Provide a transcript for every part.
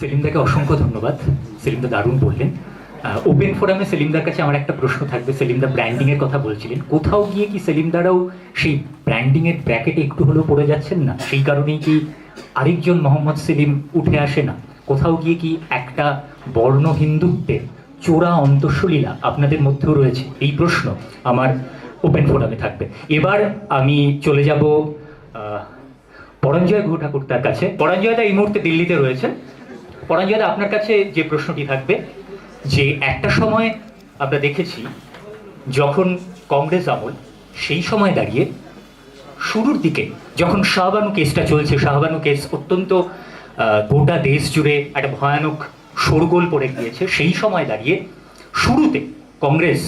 সেলিমদাকে অসংখ্য ধন্যবাদ। সেলিমদা দারুণ বললেন। ওপেন ফোরামে সেলিমদার কাছে আমার একটা প্রশ্ন থাকবে। সেলিমদা ব্র্যান্ডিং এর কথা বলছিলেন। কোথাও গিয়ে কি সেলিমদারাও সেই ব্র্যান্ডিং এর ব্র্যাকেটে একটু হলেও পড়ে যাচ্ছেন না? সেই কারণেই কি আরেকজন মোহাম্মদ সেলিম উঠে আসে না? কোথাও গিয়ে কি একটা বর্ণ হিন্দুত্বের চোরা অন্তঃসলীলা আপনাদের মধ্যেও রয়েছে? এই প্রশ্ন আমার ওপেন ফোরামে থাকবে। এবার আমি চলে যাব পরঞ্জয় গুহ ঠাকুর তার কাছে। পরঞ্জয়দা এই মুহূর্তে দিল্লিতে রয়েছেন। পরঞ্জয়দা আপনার কাছে যে প্রশ্নটি থাকবে, যে একটা সময় আমরা দেখেছি যখন কংগ্রেস আমল, সেই সময় দাঁড়িয়ে শুরুর দিকে যখন শাহবানু কেসটা চলছে, শাহবানু কেস অত্যন্ত গোটা দেশ জুড়ে একটা ভয়ানক শোরগোল পড়ে গিয়েছে, সেই সময় দাঁড়িয়ে শুরুতে কংগ্রেস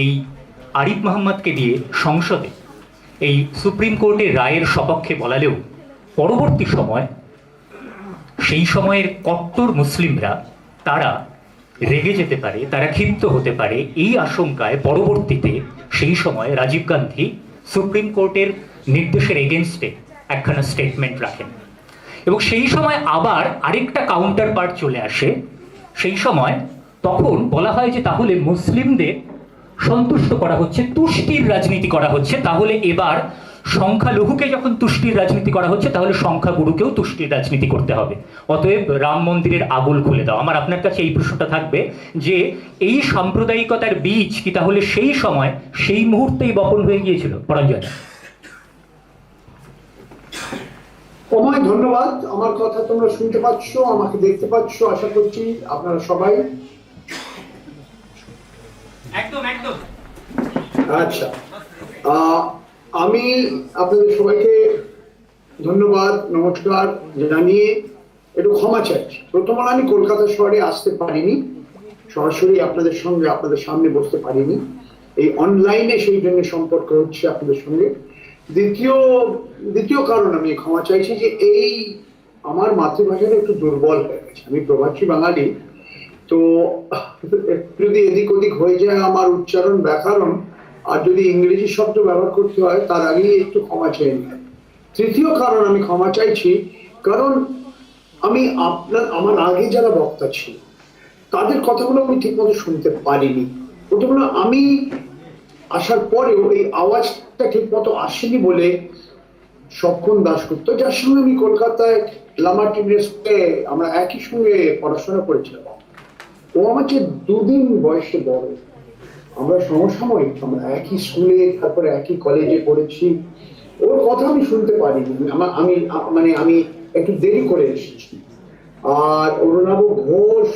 এই আরিফ মোহাম্মদকে দিয়ে সংসদে এই সুপ্রিম কোর্টের রায়ের সপক্ষে বলালেও পরবর্তী সময় সেই সময়ের কট্টর মুসলিমরা, তারা রেগে যেতে পারে, তারা ক্ষিপ্ত হতে পারে এই আশঙ্কায় পরবর্তীতে সেই সময় রাজীব গান্ধী সুপ্রিম কোর্টের নির্দেশের এগেনস্টে একখানা স্টেটমেন্ট রাখেন। এবং সেই সময় আবার আরেকটা কাউন্টার পার্ট চলে আসে। সেই সময় তখন বলা হয় যে তাহলে মুসলিমদের সন্তুষ্ট করা হচ্ছে তুষ্টির রাজনীতি করা হচ্ছে, তাহলে এবার সংখ্যালঘুকে যখন তুষ্টির রাজনীতি করা হচ্ছে তাহলে সংখ্যাগুরুকেও তুষ্টির রাজনীতি করতে হবে। অতএব রাম মন্দিরের আগুল খুলে দাও। আমার আপনার কাছে এই প্রশ্নটা থাকবে যে এই সাম্প্রদায়িকতার বীজ কি তাহলে সেই সময় সেই মুহূর্তেই বপন হয়ে গিয়েছিল? পরাজয়। অময় ধন্যবাদ। আমার কথা তোমরা শুনতে পাচ্ছ আমাকে দেখতে পাচ্ছ আশা করছি আপনারা সবাই। একদম একদম। আচ্ছা। আহ, আমি আপনাদের সবাইকে ধন্যবাদ, নমস্কার জানিয়ে একটু ক্ষমা চাইছি প্রথমত আমি কলকাতা শহরে আসতে পারিনি, সরাসরি আপনাদের সঙ্গে, আপনাদের সামনে বসতে পারিনি। এই অনলাইনে সেই জন্য সম্পর্ক হচ্ছে আপনাদের সঙ্গে। দ্বিতীয় দ্বিতীয় কারণ আমি ক্ষমা চাইছি যে এই আমার মাতৃভাষাটা একটু দুর্বল হয়ে গেছে। আমি প্রবাসী বাঙালি, তো যদি এদিক ওদিক হয়ে যায় আমার উচ্চারণ, ব্যাকরণ আর যদি ইংরেজি শব্দ ব্যবহার করতে হয়, তার আগেই একটু ক্ষমা নিলাম তৃতীয় কারণ আমি ক্ষমা চাইছি, কারণ আমি আপনার, আমার আগে যারা বক্তা ছিল, তাদের কথাগুলো আমি ঠিকমতো শুনতে পারিনি। প্রথমত আমি আসার পরেও এই আওয়াজটা ঠিকমতো আসেনি বলে সক্ষণ দাশগুপ্ত, যার সঙ্গে আমি কলকাতায় ইউনিভার্সিটিতে আমরা একই সঙ্গে পড়াশোনা করেছিলাম। ও আমার চেয়ে দুদিন বয়সে বড়। আমরা সমসাময়িক, আমরা একই স্কুলে, তারপরে একই কলেজে পড়েছি। ওর কথা আমি শুনতে পারিনি। আমি মানে আমি একটু দেরি করে এসেছি। আর অরুণাভ ঘোষ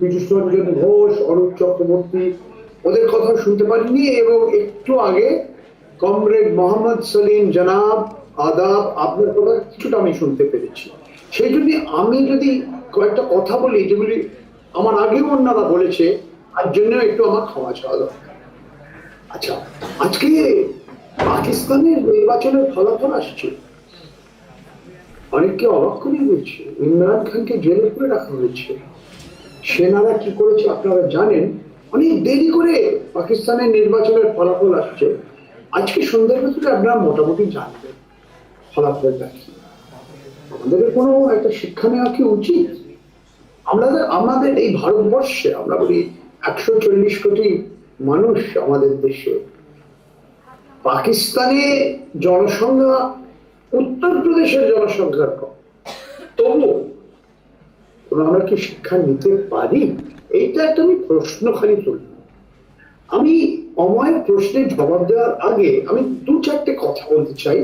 পীযুষরঞ্জন ঘোষ, অরূপ চক্রবর্তী, ওদের কথা শুনতে পারিনি এবং একটু আগে কমরেড মোহাম্মদ সলিম জনাব, আদাব, আপনার কথা কিছুটা আমি শুনতে পেরেছি। সেই জন্য আমি যদি কয়েকটা কথা বলি, যেগুলি আমার আগেও অন্যরা বলেছে, তার জন্য একটু আমার ক্ষমা চাওয়া দরকার। আচ্ছা আজকে পাকিস্তানের নির্বাচনের ফলাফল আসছে। অনেককে অবাক করে দিয়েছে। ইমরান খানকে জেলে করে রাখা হয়েছে। সেনারা কি করেছে আপনারা জানেন? অনেক দেরি করে পাকিস্তানের নির্বাচনের ফলাফল আসছে। আজকে সন্ধ্যার ভেতরে আপনারা মোটামুটি জানবেন ফলাফলটা কি। আমাদের কোনো একটা শিক্ষা নেওয়া কি উচিত? আমাদের আমাদের এই ভারতবর্ষে আমরা বলি একশো চল্লিশ কোটি মানুষ আমাদের দেশে। পাকিস্তানে জনসংখ্যা উত্তরপ্রদেশের জনসংখ্যার কম। তবু আমরা কি শিক্ষা নিতে পারি? এইটা একটা আমি প্রশ্ন খালি তুলি আমি অময় প্রশ্নের জবাব দেওয়ার আগে আমি দু চারটে কথা বলতে চাই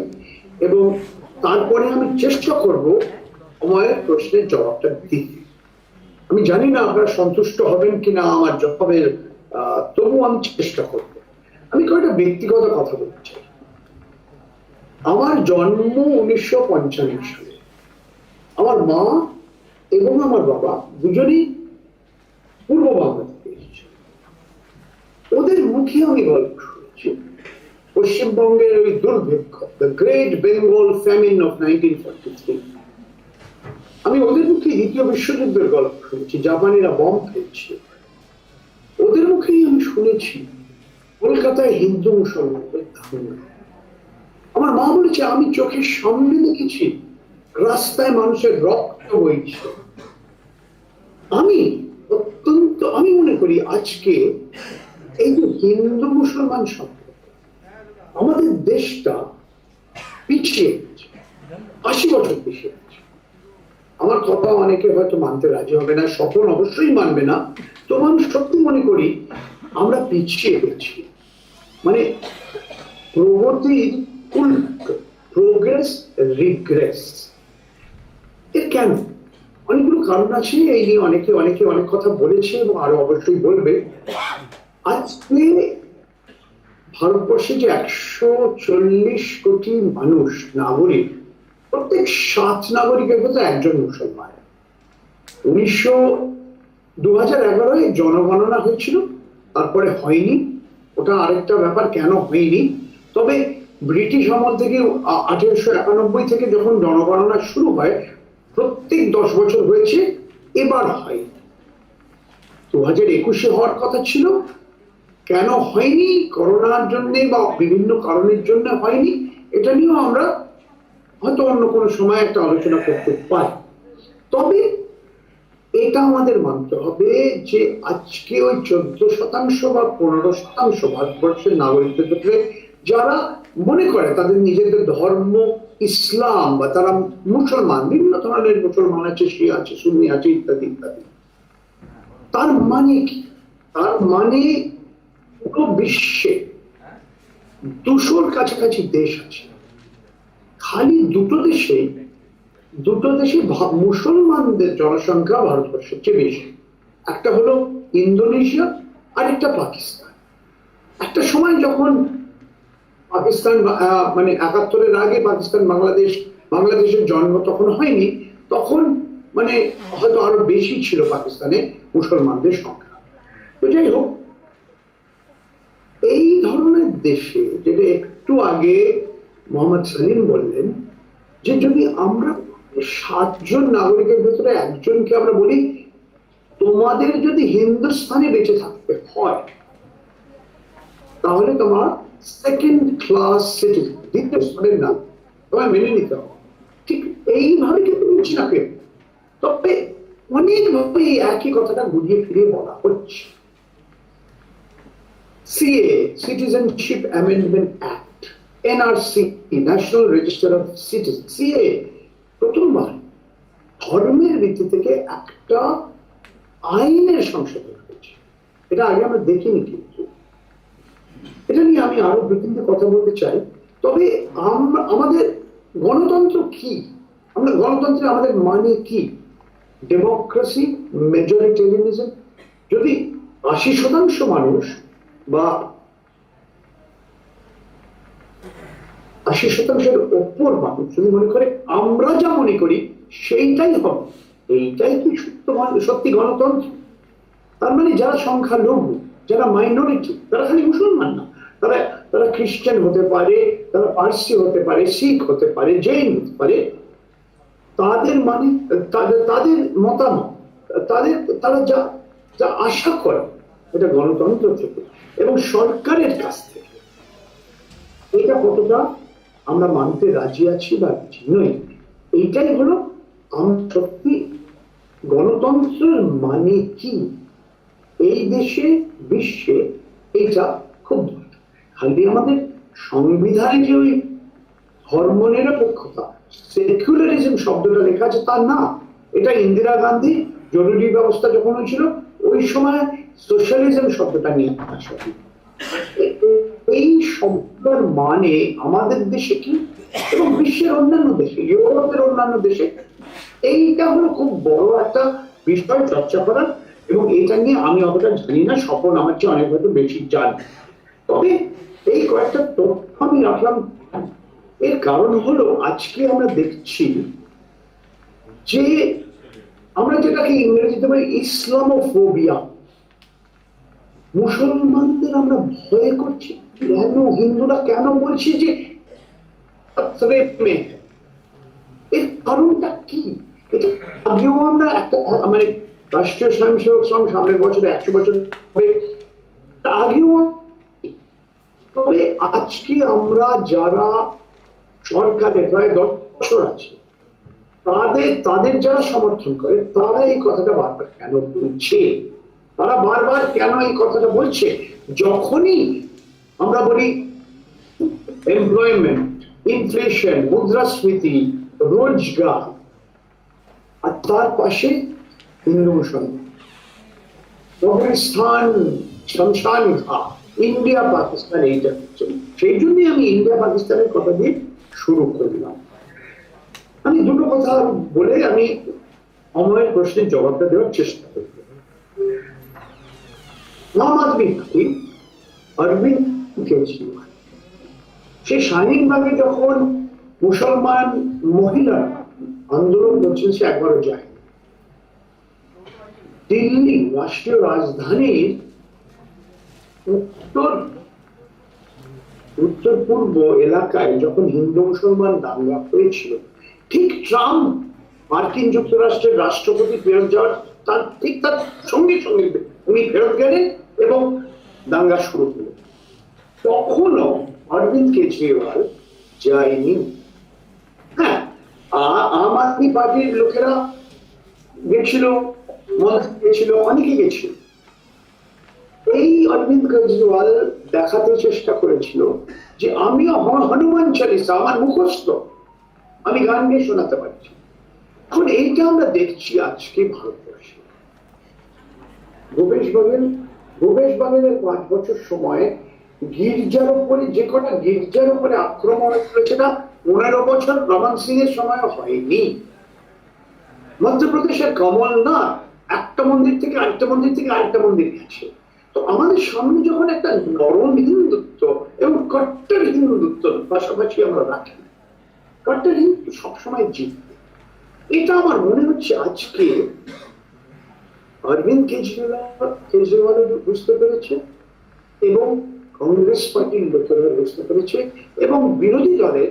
এবং তারপরে আমি চেষ্টা করব অময়ের প্রশ্নের জবাবটা দিতে। আমি জানি না আপনারা সন্তুষ্ট হবেন কিনা, আমার জবাবের তবু আমি চেষ্টা করব। আমি কয়েকটা ব্যক্তিগত কথা বলতে চাই। আমার জন্ম উনিশশো পঞ্চান্ন সালে। আমার মা এবং আমার বাবা দুজনেই পূর্ব বাংলা থেকে এসেছে। ওদের মুখে আমি গল্প শুনেছি। পশ্চিমবঙ্গের ওই দুর্ভিক্ষ the great Bengal famine of nineteen forty three আমি ওদের মুখে দ্বিতীয় বিশ্বযুদ্ধের গল্প শুনেছি। জাপানিরা বম ফেলছে শুনেছি। কলকাতায় হিন্দু মুসলমানদের ধারণা আমার মা বলেছে, আমি চোখের সামনে দেখেছি, রাস্তায় মানুষের রক্ত বইছে। আমি অত্যন্ত, আমি মনে করি আজকে এই যে হিন্দু মুসলমান সম্পর্ক, আমাদের দেশটা পিছিয়ে আশি বছর পিছিয়ে আমার কথা অনেকে হয়তো মানতে রাজি হবে না, স্বপন অবশ্যই মানবে না। তো আমি সত্যি মনে করি আমরা পিছিয়ে গেছি মানে প্রগতির প্রোগ্রেস রিগ্রেস এর কেন? অনেকগুলো কারণ আছে, এই নিয়ে অনেকে অনেকে অনেক কথা বলেছে এবং আরও অবশ্যই বলবে। আজকে ভারতবর্ষে যে একশো চল্লিশ কোটি মানুষ নাগরিক, প্রত্যেক সাত নাগরিকের মধ্যে একজন মুসলমান। উনিশশো দু হাজার এগারোয় জনগণনা হয়েছিল। তারপরে হয়নি। ওটা আরেকটা ব্যাপার, কেন হয়নি? তবে ব্রিটিশ আমল থেকে আঠেরোশো একানব্বই থেকে যখন জনগণনা শুরু হয়, প্রত্যেক দশ বছর হয়েছে, এবার হয়। দু হাজার একুশে হওয়ার কথা ছিল, কেন হয়নি? করোনার জন্য বা বিভিন্ন কারণের জন্য হয়নি, এটা নিয়েও আমরা হয়তো অন্য কোনো সময় একটা আলোচনা করতে পারি। তবে এটা আমাদের মানতে হবে যে আজকে ওই চোদ্দ শতাংশ বা পনেরো শতাংশ ভারতবর্ষের নাগরিকদের ক্ষেত্রে যারা মনে করে তাদের নিজেদের ধর্ম, ইসলাম বা তারা মুসলমান, বিভিন্ন ধরনের মুসলমান আছে, শিয়া আছে, সুন্নি আছে, ইত্যাদি ইত্যাদি। তার মানে কি? তার মানে পুরো বিশ্বে দুশোর কাছাকাছি দেশ আছে। খালি দুটো দেশে দুটো দেশে মুসলমানদের জনসংখ্যা ভারতবর্ষের চেয়ে বেশি। একটা হলো ইন্দোনেশিয়া আর একটা পাকিস্তান। একটা সময় যখন পাকিস্তান মানে একাত্তরের আগে পাকিস্তান বাংলাদেশ, বাংলাদেশের জন্ম তখন হয়নি, তখন মানে হয়তো আরও বেশি ছিল পাকিস্তানে মুসলমানদের সংখ্যা। তো যাই হোক, এই ধরনের দেশে যেটা একটু আগে মোহাম্মদ সালিম বললেন যে যদি আমরা সাতজন নাগরিকের ভেতরে একজনকে আমরা বলি, তোমাদের যদি হিন্দুস্তানে বেঁচে থাকতে হয়, তাহলে তোমার সেকেন্ড ক্লাস সিটিজেন দ্বিতীয় স্তরের নাম তোমায় মেনে নিতে হবে। ঠিক এইভাবে কিন্তু বুঝছি না কেউ তবে অনেকভাবে একই কথাটা ঘুরিয়ে ফিরিয়ে বলা হচ্ছে। CA citizenship amendment act NRC national register of citizen CA প্রথমবার ধর্মের ভিত্তি থেকে একটা আইনের সংশোধন হয়েছে। এটা আগে আমরা দেখিনি কিন্তু। এটা নিয়ে আমি আরও তিনটে কথা বলতে চাই। তবে আমরা আমাদের গণতন্ত্র কি? আমরা গণতন্ত্রে আমাদের মানে কি? ডেমোক্রেসি মেজরিটেরিয়ানিজম যদি আশি শতাংশ মানুষ বা আশি শতাংশের ওপর মানুষ যদি মনে করে, আমরা যা মনে করি, সেইটাই হবে। এইটাই কি সত্য সত্যি গণতন্ত্র? তার মানে যারা সংখ্যালঘু, যারা মাইনরিটি তারা খালি মুসলমান না। তারা তারা খ্রিস্টান হতে পারে, তারা পার্সি হতে পারে, শিখ হতে পারে, জৈন হতে পারে, তাদের মানে তাদের তাদের মতামত, তাদের, তারা যা যা আশা করে, এটা গণতন্ত্র থেকে এবং সরকারের কাছ থেকে। এটা কতটা আমরা মানতে রাজি আছি বা রাজি নই, এইটাই হলো আমরা সত্যি গণতন্ত্রের মানে কি? এই দেশে, বিশ্বে এটা খুব। খালি আমাদের সংবিধানে যে ওই ধর্ম নিরপেক্ষতা সেকুলারিজম শব্দটা লেখা আছে তা না। এটা ইন্দিরা গান্ধী জরুরি ব্যবস্থা যখন হয়েছিল, ওই সময় সোশ্যালিজম শব্দটা নিয়ে আসা এই শব্দের মানে আমাদের দেশে কি? এবং বিশ্বের অন্যান্য দেশে, ইউরোপের অন্যান্য দেশে, এইটা হলো খুব বড় একটা বিষয় চর্চা করার এবং এটা নিয়ে আমি অতটা জানি না, স্বপন আমার চেয়ে অনেক হয়তো বেশি জানি। তবে এই কয়েকটা তথ্য আমি রাখলাম। এর কারণ হলো, আজকে আমরা দেখছি যে আমরা যেটাকে ইংরেজিতে বলি ইসলামোফোবিয়া। মুসলমানদের আমরা ভয় করছি। কেন হিন্দুরা কেন বলছে যে? এর কারণটা কি? আগেও আমরা একটা মানে রাষ্ট্রীয় স্বয়ংসেবক সংঘ সামনের বছরে একশো বছর হবে আগেও তবে আজকে আমরা যারা সরকারে প্রায় দশ বছর আছে, তাদের তাদের যারা সমর্থন করে, তারা এই কথাটা বারবার কেন বলছে? তারা বারবার কেন এই কথাটা বলছে? যখনই আমরা বলি এমপ্লয়মেন্ট ইনফ্লেশন মুদ্রাস্ফীতি, রোজগার। আর তার পাশে হিন্দু মুসলমান ইন্ডিয়া, পাকিস্তান, এইটা হচ্ছে। সেই জন্যই আমি ইন্ডিয়া, পাকিস্তানের কথা দিয়ে শুরু করলাম। আমি দুটো কথা বলে আমি অময়ের প্রশ্নের জবাবটা দেওয়ার চেষ্টা করব। আম আদমি পার্টি অরবিন্দ কেজরিওয়াল সে শাহিনবাগে যখন মুসলমান মহিলা আন্দোলন করছেন, সে একবারও যায় দিল্লি রাষ্ট্রীয় রাজধানীর উত্তর উত্তর পূর্ব এলাকায় যখন হিন্দু মুসলমান দাঙ্গা হয়েছিল, ঠিক ট্রাম্প মার্কিন যুক্তরাষ্ট্রের রাষ্ট্রপতি ফেরত যাওয়ার তার ঠিক তার সঙ্গে সঙ্গে উনি ফেরত গেলেন এবং দাঙ্গা শুরু হলো। তখনও অরবিন্দ কেজরিওয়াল যায়নি। হ্যাঁ আম আদমি পার্টির লোকেরা গেছিল গেছিল, অনেকে গেছিল। এই অরবিন্দ কেজরিওয়াল দেখাতে চেষ্টা করেছিল যে আমিও হ- হনুমান চালিসা আমার মুখস্থ, আমি গান গিয়ে শোনাতে পারছি। এখন এইটা আমরা দেখছি আজকে ভারতবর্ষে। ভূপেশ বাগেল ভূপেশ বাগেলের পাঁচ বছর সময় গির্জার উপরে, যে কটা গির্জার উপরে আক্রমণ করেছে না, পনেরো বছর রমন সিং এর সময় হয়নি। মধ্যপ্রদেশের কমল না একটা মন্দির থেকে আরেকটা মন্দির থেকে আরেকটা মন্দির গেছে। তো আমাদের সামনে যখন একটা নরম হিন্দুত্ব এবং কট্টর হিন্দুত্ব, পাশাপাশি আমরা রাখি, কট্টর হিন্দুত্ব সবসময় জিতবে। এটা আমার মনে হচ্ছে আজকে অরবিন্দ কেজরিওয়াল কেজরিওয়াল বুঝতে পেরেছে এবং কংগ্রেস পার্টির লোকেরা বুঝতে পেরেছে এবং বিরোধী দলের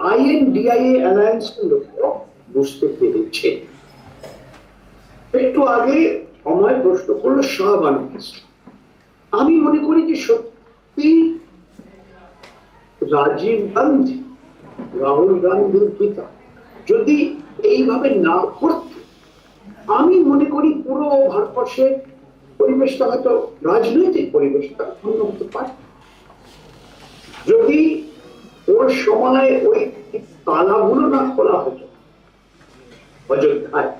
আইএনডিআইএ অ্যালায়েন্স লোকেরা বুঝতে পেরেছে একটু আগে আমায় প্রশ্ন করল শাহবান আমি মনে করি যে সত্যি রাজীব গান্ধী, রাহুল গান্ধীর পিতা যদি এইভাবে না করত, আমি মনে করি পুরো ভারতবর্ষের পরিবেশটা হয়তো রাজনৈতিক পরিবেশটা অন্য হতে পারে যদি ওর সময় ওই তালাগুলো না খোলা হতো অযোধ্যায়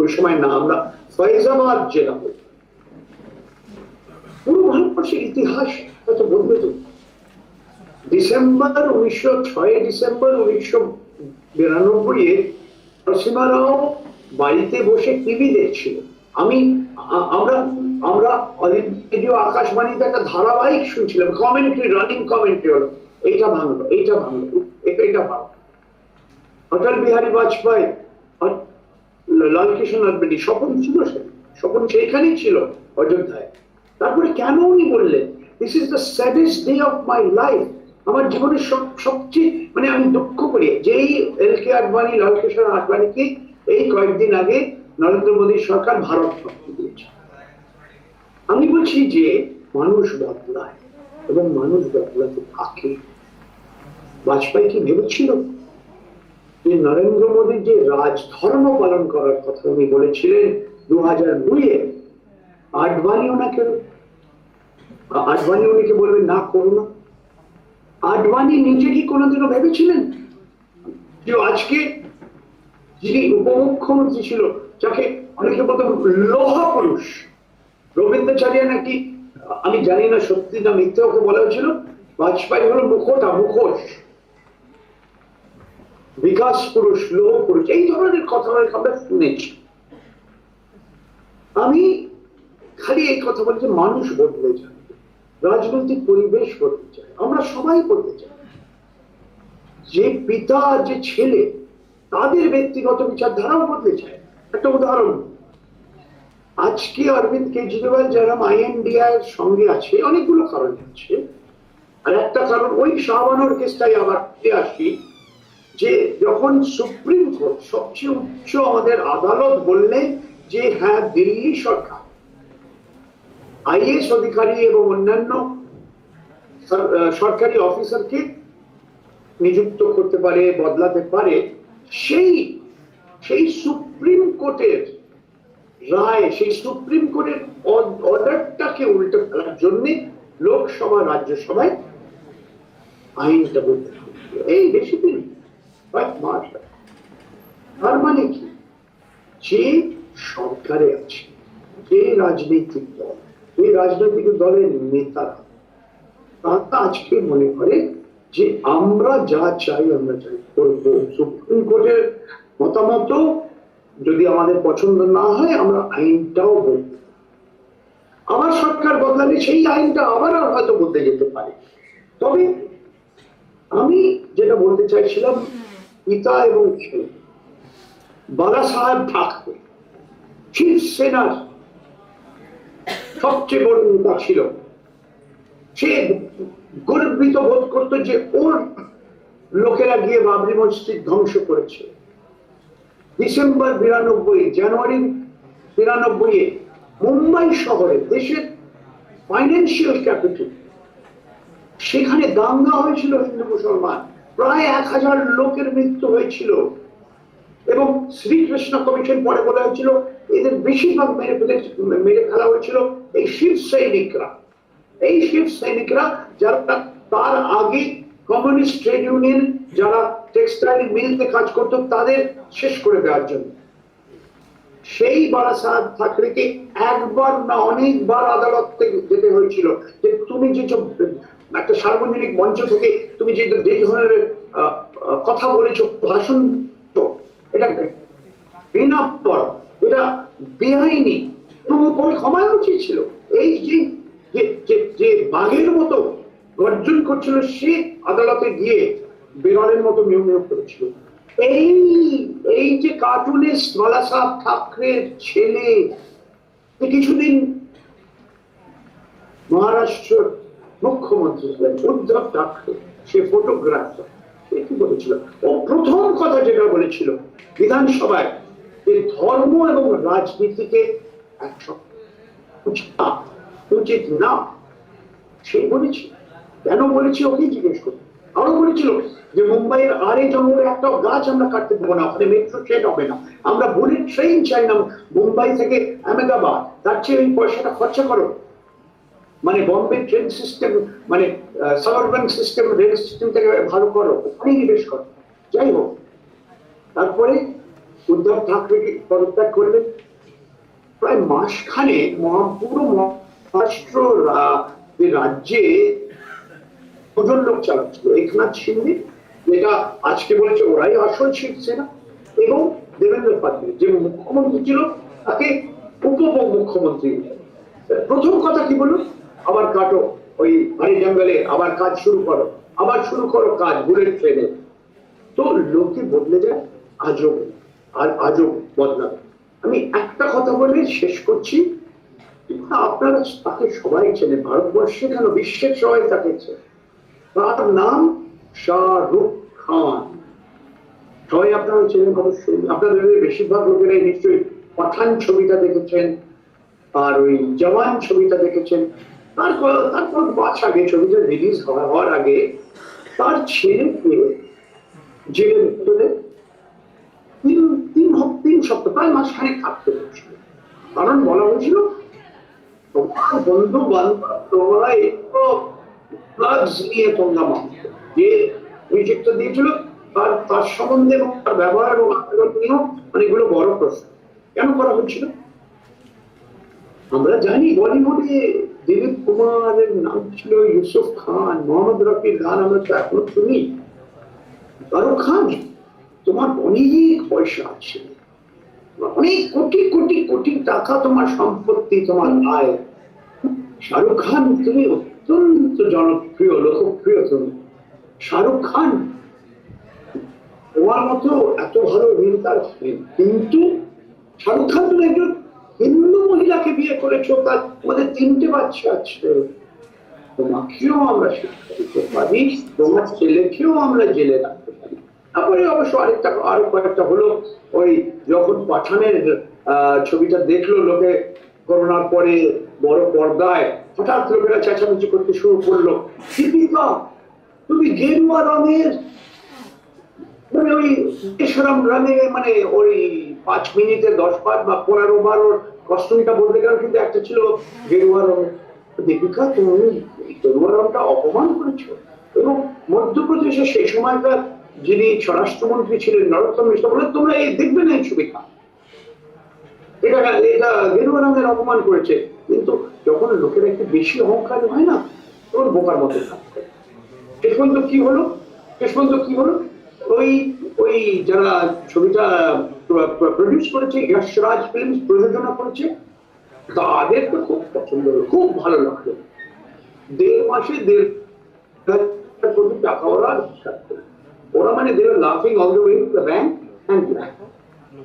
ওই সময় না আমরা ফৈজাবাদ জেলা বলি। পুরো ভারতবর্ষের ইতিহাস হয়তো বদলে যেত ডিসেম্বর উনিশশো ছয়, ডিসেম্বর উনিশশো বিরানব্বই এ নরসিমা রাও বাড়িতে বসে টিভি দেখছিল আমি আমরা আমরা রেডিও আকাশবাণীতে একটা ধারাবাহিক শুনছিলাম কমেন্ট্রি রানিং কমেন্ট্রি হলো। এইটা ভাঙলো এইটা ভাঙলো এটা এটা ভাঙলো। অটল বিহারী বাজপেয়ী লালকৃষ্ণ আডবাণী স্বপন ছিল সে, স্বপন সেইখানেই ছিল অযোধ্যায়। তারপরে কেন উনি বললেন this is the saddest day of my life আমার জীবনের সব সবচেয়ে মানে আমি দুঃখ করি যেই এল কে আডবাণী লালকৃষ্ণ আডবাণীকে এই কয়েকদিন আগে নরেন্দ্র মোদীর সরকার ভারত আমি বলছি যে মানুষ বদলায় এবং মানুষ বদলাতে থাকে। বাজপেয়ী কি ভেবেছিল? যে নরেন্দ্র মোদী যে রাজধর্ম পালন করার কথা উনি বলেছিলেন দু হাজার দুইয়ে, আডবাণী ওনাকে আডবাণী উনিকে বলবেন, না, করো না। আডবাণী নিজে কি কোনোদিনও ভেবেছিলেন? যে আজকে যিনি উপমুখ্যমন্ত্রী ছিল, যাকে অনেকে বলতো লোহা পুরুষ রবীন্দ্রাচার্য নাকি, আমি জানি না সত্যি না মিথ্যে ওকে বলা হয়েছিল, বাজপেয়ী হলো মুখোটা মুখোশ। বিকাশ পুরুষ লোহ পুরুষ, এই ধরনের কথা আমরা শুনেছি। আমি খালি এই কথা বলছি মানুষ বদলে যায়, রাজনৈতিক পরিবেশ বদলে যায়, আমরা সবাই বদলে যাই যে পিতা, যে ছেলে, তাদের ব্যক্তিগত বিচারধারাও বদলে যায়। একটা উদাহরণ আজকে অরবিন্দ কেজরিওয়াল যারা আইএনডিআই এর সঙ্গে আছে, অনেকগুলো কারণ আছে। আর একটা কারণ, ওই শাহবানোর কেসটাই আবার ফিরে আসি যে যখন সুপ্রিম কোর্ট, সবচেয়ে উচ্চ আমাদের আদালত বললেন যে হ্যাঁ দিল্লি সরকার আইএস অধিকারী এবং অন্যান্য সরকারি অফিসারকে নিযুক্ত করতে পারে, বদলাতে পারে, সেই সেই সুপ্রিম কোর্টের রায়, সেই সুপ্রিম কোর্টের অর্ডারটাকে উল্টে ফেলার জন্য লোকসভা, রাজ্যসভায় আইনটা বলতে এই বেশি দিন তার মানে কি? যে সরকারে আছে, যে রাজনৈতিক দল, যে রাজনৈতিক দলের নেতারা, তারা আজকে মনে করে যে আমরা যা চাই আমরা চাই করব। সুপ্রিম কোর্টের মতামত যদি আমাদের পছন্দ না হয়, আমরা আইনটাও বলব। আমার সরকার বদলালে সেই আইনটা আবার আর হয়তো বলতে যেতে পারে। তবে আমি যেটা বলতে চাইছিলাম, পিতা এবং ছেলে বালা সাহেব ঠাকুর শিবসেনার সবচেয়ে বড় নেতা ছিল। সে গর্বিত বোধ করতো যে ওর লোকেরা গিয়ে বাবরি মসজিদ ধ্বংস করেছে। ডিসেম্বর বিরানব্বই, জানুয়ারি বিরানব্বই এ মুম্বাই শহরে দেশের ফাইন্যান্সিয়াল ক্যাপিটাল সেখানে দাঙ্গা হয়েছিল হিন্দু মুসলমান। প্রায় এক হাজার লোকের মৃত্যু হয়েছিল। এবং শ্রীকৃষ্ণ কমিশন পরে বলা হয়েছিল, এদের বেশিরভাগ মেরে মেরে ফেলা হয়েছিল এই শিব সৈনিকরা। এই শিব সৈনিকরা যারা তার আগে কমিউনিস্ট ট্রেড ইউনিয়ন যারা টেক্সটাইল মিলতে কাজ করতো, তাদের শেষ করে দেওয়ার জন্য। সেই বারাসাত ঠাকরেকে একবার না অনেকবার আদালত থেকে যেতে হয়েছিল যে তুমি যে একটা সার্বজনিক মঞ্চ থেকে তুমি যে ধরনের কথা বলেছ, ভাষণ এটা বিনা এটা বেআইনি। তুমি পরে ক্ষমা উচিত ছিল এই যে বাঘের মতো গর্জন করছিল সে আদালতে গিয়ে বেরলের মতো মেয় মেয় করেছিল। এই এই যে কার্টুনিস্ট বালাসাহ ঠাকরের ছেলে কিছুদিন মহারাষ্ট্র মুখ্যমন্ত্রী ছিলেন উদ্ধব ঠাকরে সে ফটোগ্রাফার কি বলেছিল? ও প্রথম কথা যেটা বলেছিল বিধানসভায় যে ধর্ম এবং রাজনীতিকে উচিত না, সে বলেছিল কেন বলেছি? ওকে জিজ্ঞেস করুন। আরও বলেছিল যে মুম্বাইয়ের আরে জঙ্গলে একটা গাছ আমরা কাটতে দেবো না, ওখানে মেট্রো ট্রেন হবে না। আমরা বুলেট ট্রেন চাই না, মুম্বাই থেকে আহমেদাবাদ। তার চেয়ে ওই পয়সাটা খরচা করো। মানে বম্বে ট্রেন সিস্টেম মানে সাবারবান সিস্টেম রেল সিস্টেম থেকে ভালো করো ওখানে নিবেশ করো। যাই হোক, তারপরে উদ্ধব ঠাকরে পদত্যাগ করলেন? প্রায় মাসখানে পুরো মহারাষ্ট্র রাজ্যে দুজন লোক চালাচ্ছিল। একনাথ শিন্দে যেটা আজকে বলেছে ওরাই আসল শিবসেনা এবং দেবেন্দ্র ফাডনবিস যে মুখ্যমন্ত্রী ছিল, তাকে উপ মুখ্যমন্ত্রী প্রথম কথা কি বলুন? আবার কাটো, ওই হারি জঙ্গলে আবার কাজ শুরু করো, আবার শুরু করো কাজ, বুলেট ট্রেনে। তো লোকে বদলে যায়, আজও, আর আজও বদলাবে। আমি একটা কথা বলে শেষ করছি। আপনারা তাকে সবাই চেনে, ভারতবর্ষে কেন বিশ্বের সবাই তাকে চেনে? তার নাম শাহরুখ খান। সবাই আপনারা চেনেন অবশ্যই আপনাদের বেশিরভাগ লোকেরাই নিশ্চয়ই পাঠান ছবিটা দেখেছেন, আর ওই জওয়ান ছবিটা দেখেছেন। তারপর তারপর মাস আগে ছবিটা রিলিজ হওয়ার আগে তার ছেলেকে জেলের ভিতরে তিন তিন তিন সপ্তাহ, প্রায় মাসখানেক থাকতে হয়েছিল। কারণ বলা হয়েছিল, তোমার বন্ধু বান্ধব তোমরা একটু নিয়ে তোমরা যে দিয়েছিল, তার তার সম্বন্ধে এবং তার ব্যবহার এবং নিয়েও মানে বড় প্রশ্ন। কেন করা হচ্ছিল? আমরা জানি বলিউডে দিলীপ কুমারের নাম ছিল ইউসুফ খান, মোহাম্মদ রফির গান আমরা তো এখনও শুনি। শাহরুখ খান, তোমার অনেক পয়সা আছে। অনেক কোটি কোটি কোটি টাকা তোমার সম্পত্তি, তোমার আয়। শাহরুখ খান, তুমি অত্যন্ত জনপ্রিয় লোকপ্রিয় তুমি শাহরুখ খান। তোমার মতো এত ভালো অভিনেতা কিন্তু শাহরুখ খান তুমি একজন হিন্দু মহিলাকে বিয়ে করেছ তার মধ্যে তিনটে বাচ্চা আছে। তোমাকেও আমরা শিক্ষা দিতে পারি, তোমার ছেলেকেও আমরা জেলে রাখতে পারি। তারপরে অবশ্য আরেকটা, আরও কয়েকটা হলো, ওই যখন পাঠানের ছবিটা দেখল, লোকে করোনার পরে বড় পর্দায় হঠাৎ লোকেরা চেঁচামেচি করতে শুরু করল। দীপিকা তুমি গেরুয়া রঙের মানে ওই রঙে মানে ওই পাঁচ মিনিটে দশ বা পনেরো গেল, কিন্তু একটা ছিল গেরুয়া রঙের। দীপিকা, তুমি গেরুয়া রংটা অপমান করেছ। এবং মধ্যপ্রদেশে সেই সময়কার যিনি স্বরাষ্ট্রমন্ত্রী ছিলেন, নরোত্তম মিশ্র, বলে তোমরা এই দেখবে না এই ছবিটা। এটা এটা গেরুয়া রঙের অপমান করেছে। যখন লোকের একটু বেশি অহংকার হয় না, তখন বোকার মতো থাকতে শেষ পর্যন্ত কি হলো? শেষ পর্যন্ত কি হলো? ওই ওই যারা ছবিটা প্রডিউস করেছে, যশরাজ ফিল্ম প্রযোজনা করেছে, তাদের তো খুব পছন্দ হলো, খুব ভালো লাগল। দেড় মাসে দেড় কোটি টাকা ওরা ওরা মানে দেড় লাফিং all the way to the bank and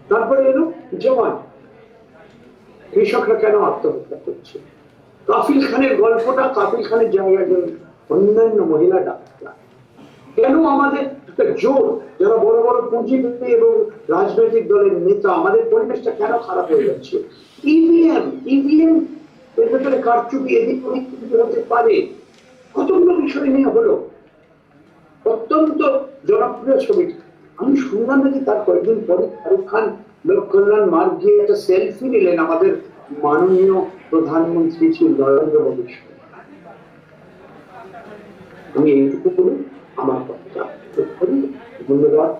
তারপরে এলো জওয়ান কৃষকরা কেন আত্মহত্যা করছে? কাফিল খানের গল্পটা কাফিল খানের জায়গায় গেল অন্যান্য মহিলা ডাক্তার। কেন আমাদের জোর? যারা বড় বড় পুঁজিপতি এবং রাজনৈতিক দলের নেতা, আমাদের পরিবেশটা কেন খারাপ হয়ে যাচ্ছে? ইভিএম ইভিএম এর ভেতরে কারচুপি এদিক ওদিক হতে পারে। কতগুলো বিষয় নিয়ে হলো? অত্যন্ত জনপ্রিয় ছবি আমি শুনলাম নাকি তার কয়েকদিন পরে শাহরুখ খান লোক কল্যাণ মার্গ দিয়ে একটা সেলফি নিলেন আমাদের মাননীয় প্রধানমন্ত্রী শ্রী নরেন্দ্র মোদী আমি এইটুকু বলি আমার কথা ধন্যবাদ।